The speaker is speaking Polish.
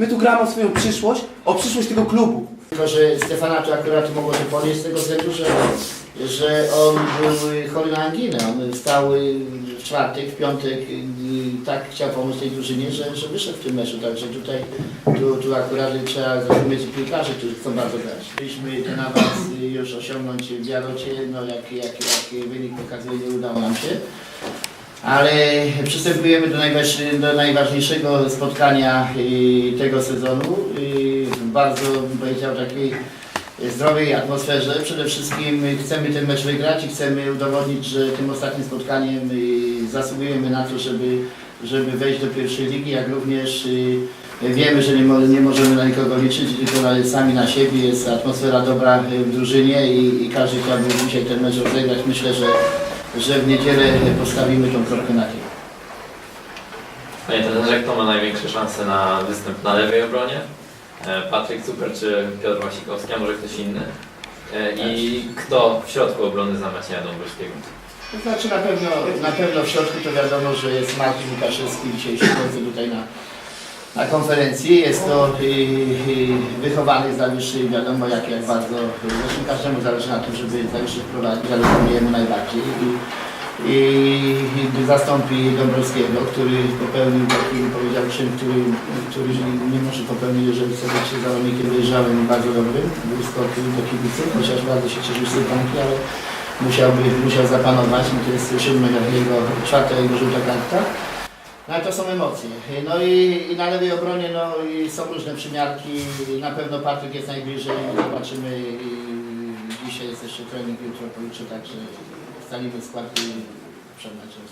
My tu gramy o swoją przyszłość, o przyszłość tego klubu. Tylko, że Stefana to akurat mogło się podnieść z tego względu, że, że on był chory na anginę. On wstał y, w czwartek, w piątek i tak chciał pomóc tej drużynie, że, że wyszedł w tym meczu. Także tutaj tu, tu akurat trzeba zrozumieć piłkarzy, którzy chcą bardzo grać. Chcieliśmy ten awans y, już osiągnąć w Jarocie, no jaki jak, jak wynik pokazuje, nie udało nam się. Ale przystępujemy do, do najważniejszego spotkania y, tego sezonu. W bardzo, bym powiedział, takiej zdrowej atmosferze. Przede wszystkim chcemy ten mecz wygrać i chcemy udowodnić, że tym ostatnim spotkaniem y, zasługujemy na to, żeby, żeby wejść do pierwszej ligi, jak również wiemy, że nie, mo- nie możemy na nikogo liczyć, tylko na, sami na siebie. Jest atmosfera dobra w drużynie i, i każdy chciałby dzisiaj ten mecz rozegrać. Myślę, że, że w niedzielę postawimy tą kropkę na tym. Panie trenerze, kto ma największe szanse na występ na lewej obronie? E, Patryk Super czy Piotr Wasikowski, a może ktoś inny? E, I kto w środku obrony za Macieja Dąbrowskiego? To znaczy na pewno, na pewno w środku to wiadomo, że jest Marcin Łukaszewski dzisiaj siedzący tutaj na, na konferencji. Jest to y, y, wychowany Zawiszy, wiadomo jak, jak bardzo, zresztą każdemu zależy na tym, żeby Zawiszy wprowadzić, ale to jemu najbardziej. I, i, zastąpi Dąbrowskiego, który popełnił taki, powiedział czyn, który, który nie może popełnić, jeżeli sobie się zawodnikiem wyjeżdżałem i bardzo dobrym. Był skotny do kibiców, chociaż bardzo się cieszył z tej bramki, ale musiałby, musiał zapanować, no to jest siódma jego, czwarta jego żółta. No ale to są emocje. No i, i na lewej obronie no, i są różne przymiarki. Na pewno Patryk jest najbliżej, zobaczymy. I, dzisiaj jest jeszcze trening, jutro, pojutrze, także ustalimy skład i przed meczem.